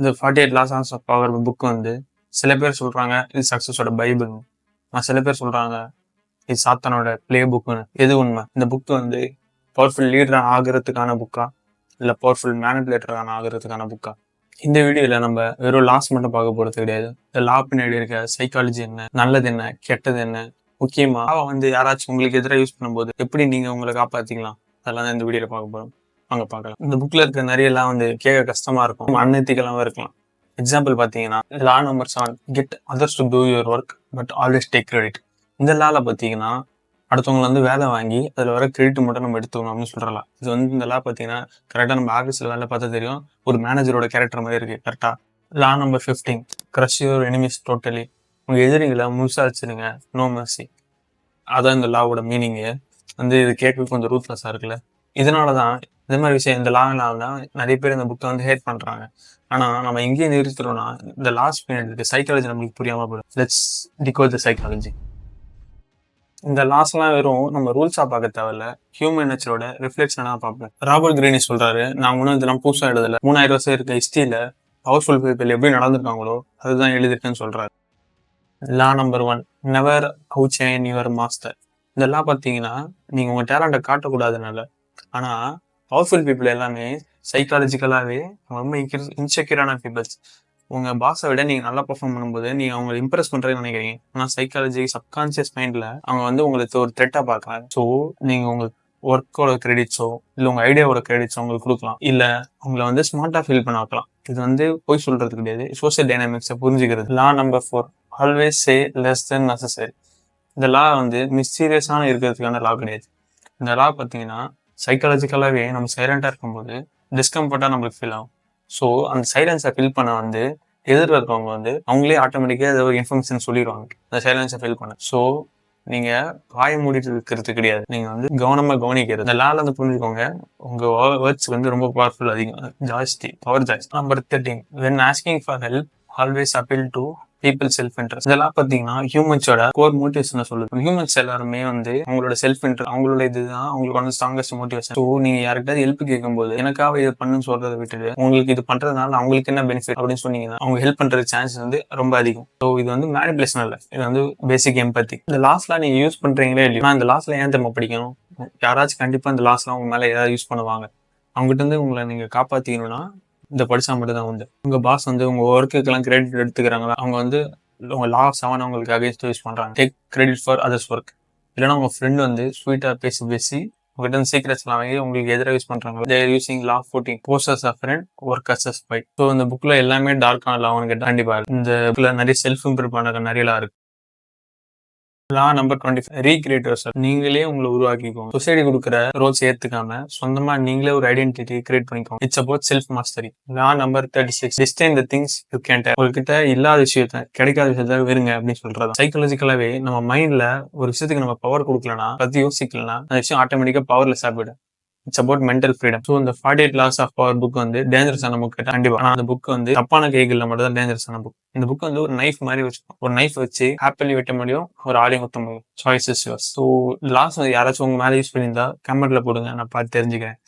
இந்த forty eight laws of power book வந்து சில பேர் சொல்றாங்க இது சக்ஸஸோட பைபிள் நான் சில பேர் சொல்றாங்க இது சாத்தானோட பிளே புக்குன்னு எது உண்மை? இந்த புக் வந்து பவர்ஃபுல் லீடர் ஆகிறதுக்கான புக்கா இல்ல பவர்ஃபுல் மேனிபுலேட்டரான ஆகிறதுக்கான புக்கா இந்த வீடியோல நம்ம வெறும் லாஸ் மட்டும் பார்க்க போறது கிடையாது. இந்த லா பின்னாடி இருக்க சைக்காலஜி என்ன? நல்லது என்ன? கெட்டது என்ன? முக்கியமா அவ வந்து யாராச்சும் உங்களுக்கு எதிராக யூஸ் பண்ணும்போது எப்படி நீங்க உங்களை காப்பாற்றிக்கலாம் அதெல்லாம் தான் இந்த வீடியோவில் பார்க்க போகிறோம் வாங்க பார்க்கலாம் இந்த புக்ல இருக்க நிறைய எல்லாம் வந்து கேட்க கஷ்டமா இருக்கும். அன்எத்திக்கலாவும் இருக்கலாம். எக்ஸாம்பிள் பார்த்தீங்கன்னா law number seven get others to do your work but always take credit இந்த லால பார்த்தீங்கன்னா அடுத்தவங்களை வந்து வேலை வாங்கி அதில் வர கிரெடிட் மட்டும் நம்ம எடுத்துக்கணும் அப்படின்னு சொல்றலாம். இது வந்து இந்த லா பார்த்தீங்கன்னா கரெக்டாக நம்ம ஆஃபீஸில் வேலை பார்த்தா தெரியும். ஒரு மேனேஜரோட கேரக்டர் மாதிரி இருக்கு கரெக்டாக law number fifteen crush your enemies totally உங்கள் எதிரிகளை முழுசா வச்சிருங்க நோ மர்சி அதான் இந்த லாவோட மீனிங்கு வந்து இது கேட்க கொஞ்சம் ரூத்லெஸ்ஸாக இருக்குல்ல? இதனால தான் இதே மாதிரி விஷயம் இந்த லானால தான் நிறைய பேர் இந்த புக்கை வந்து ஹேட் பண்ணுறாங்க ஆனால் நம்ம எங்கேயே நிறுத்துறோம்னா இந்த லாஸ்ட் பீரியட் இருக்குது சைக்காலஜி நம்மளுக்கு புரியாமல் போயிடும். லெட்ஸ் டிகோல் த சைக்காலஜி இந்த லாஸ்லாம் வெறும் நம்ம ரூல்ஸாக பார்க்க தேவையில்ல. ஹியூமன் நேச்சரோட ரிஃப்ளெக்ஷனாக பார்ப்பேன் ராபர்ட் கிரீனி சொல்கிறாரு நான் ஒன்றும் இதெல்லாம் புதுசாக எழுதல. மூணாயிரம் வருஷம் இருக்க ஹிஸ்ட்ரியில் பவர்ஃபுல் பீப்பிள் எப்படி நடந்திருக்காங்களோ அதுதான் எழுதிருக்கேன்னு சொல்கிறாரு law number one never outshine your master இதெல்லாம் பார்த்தீங்கன்னா நீங்கள் உங்கள் டேலண்ட்டை காட்டக்கூடாதுனால ஆனால் பவர்ஃபுல் பீப்புள் எல்லாமே சைக்காலஜிக்கலாகவே ரொம்ப இன்செக்யூரான பீப்புள்ஸ் உங்கள் பாஸை விட நீங்கள் நல்லா பர்ஃபார்ம் பண்ணும்போது நீங்கள் அவங்களை இம்ப்ரெஸ் பண்ணுறதுன்னு நினைக்கிறீங்க. ஆனால் சைக்காலஜி சப்கான்சியஸ் மைண்டில் அவங்க வந்து உங்களுக்கு ஒரு த்ரெட்டாக பார்க்கலாம். ஸோ நீங்கள் உங்கள் ஒர்க்கோட கிரெடிட்ஸோ இல்லை உங்கள் ஐடியாவோட கிரெடிட்ஸோ உங்களுக்கு கொடுக்கலாம். இல்லை உங்களை வந்து ஸ்மார்ட்டாக ஃபீல் பண்ண வைக்கலாம். இது வந்து போய் சொல்கிறது கிடையாது. சோசியல் டைனாமிக்ஸை புரிஞ்சுக்கிறது. Law number four always say less than necessary இந்த லா வந்து மிஸ்டீரியஸான இருக்கிறதுக்கான லா கிடையாது. இந்த லா பார்த்தீங்கன்னா சைக்காலஜிக்கலாகவே நம்ம சைலண்ட்டாக இருக்கும்போது டிஸ்கம்ஃபர்ட்டாக நம்மளுக்கு ஃபீல் ஆகும். ஸோ அந்த சைலன்ஸை ஃபில் பண்ண வந்து எதிரில் இருக்கவங்க வந்து அவங்களே ஆட்டோமேட்டிக்காக ஏதோ ஒரு இன்ஃபர்மேஷன் சொல்லிடுவாங்க. அந்த சைலன்ஸை ஃபில் பண்ண. ஸோ நீங்கள் வாய மூடிட்டு இருக்கிறது கிடையாது. நீங்கள் வந்து கவனமாக கவனிக்கிறது. இந்த லால வந்து புரிஞ்சுக்கோங்க. உங்கள் வேர்ட்ஸ் வந்து ரொம்ப பவர்ஃபுல் அதிகம். ஜாஸ்தி பவர் ஜாஸ்தி. Number thirteen when asking for help always appeal to people self interest இதெல்லாம் பாத்தீங்கன்னா ஹியூமன்ஸோட கோர் மோட்டிவேஷன் சொல்லுது. ஹியூமன்ஸ் எல்லாருமே வந்து அவங்களோட செல்ஃப் இன்ட்ரெஸ்ட் அவங்களோட இதுதான் அவங்களுக்கு வந்து ஸ்ட்ராங்கஸ்ட் மோட்டிவேஷன் ஸோ நீங்க யாருக்கிட்ட ஹெல்ப் கேட்கும்போது எனக்காக இது பண்ணுன்னு சொல்றதை விட்டுட்டு உங்களுக்கு இது பண்றதுனால அவங்களுக்கு என்ன பெனிஃபிட் அப்படின்னு சொன்னீங்கன்னா அவங்க ஹெல்ப் பண்றது சான்ஸ் வந்து ரொம்ப அதிகம். ஸோ இது வந்து மேனிபுலேஷன் இல்லை இது வந்து பேசிக் எம்பத்தி இந்த லாஸ்ட்லாம் நீங்க யூஸ் பண்றீங்களே இல்லையா? நான் இந்த லாஸ்ட்ல ஏன் தெரியுமா படிக்கணும்? யாராச்சும் கண்டிப்பா இந்த லாஸ்ட்லாம் உங்க மேல ஏதாவது யூஸ் பண்ணுவாங்க. அவங்ககிட்ட இருந்து உங்களை நீங்க காப்பாத்திக்கணும்னா இந்த படிச்சா மட்டும் தான் உண்டு. உங்க பாஸ் வந்து உங்க ஒர்க்குக்கெல்லாம் கிரெடிட் எடுத்துக்கிறாங்களா? அவங்க வந்து உங்க லா செவன் அவங்களுக்கு அகேன்ஸ்ட் யூஸ் பண்றாங்க. Take credit for others work இல்லைன்னா உங்க ஃப்ரெண்ட் வந்து ஸ்வீட்டா பேசி பேசி உங்ககிட்ட இருந்து எல்லாம் வாங்கி உங்களுக்கு எதிராக யூஸ் பண்றாங்க. They're using law fourteen posters of friend work as as fight so இந்த புக்ல எல்லாமே டார்க்கான லான்னு கேட்டால் கண்டிப்பா இந்த புக்ல நிறைய செல்ஃப் இம்ப்ரூவ் பண்ண நிறைய இருக்கு. Law number twenty five recreators நீங்களே உங்களை உருவாக்கிக்கோங்க. சொசைட்டி கொடுக்குற ரோல்ஸ் ஏத்துக்காம சொந்தமா நீங்களே ஒரு ஐடென்டிட்டி கிரியேட் பண்ணிக்கோங்க. It's about self mastery law number thirty six disdain the things you can உங்ககிட்ட இல்லாத விஷயத்த கிடைக்காத விஷயத்த வெறுங்க அப்படின்னு சொல்றது. சைக்காலஜிக்கலாவே நம்ம மைண்ட்ல ஒரு விஷயத்துக்கு நம்ம பவர் கொடுக்கலனா பத்தி யோசிக்கலனா அந்த விஷயம் ஆட்டோமேட்டிக்கா பவர்லெஸ் ஆகிடும் it's about mental freedom so இந்த forty eight laws of power book வந்து டேஞ்சரஸான புக் கண்டிப்பா. ஆனால் அந்த புக் வந்து தப்பான கைகளில் மட்டும் தான் டேஞ்சரஸான புக் இந்த புக் வந்து ஒரு நைஃப் மாதிரி வச்சுக்கோம் ஒரு நைஃப் வச்சு ஹாப்பிலி வெட்ட முடியும் ஒரு ஆடியும் குத்த முடியும் சாய்ஸஸ் ஸோ லாஸ் வந்து யாராச்சும் உங்க மேலே யூஸ் பண்ணியிருந்தா கமெண்ட்ல போடுங்க. நான் பார்த்து தெரிஞ்சுக்கிறேன்.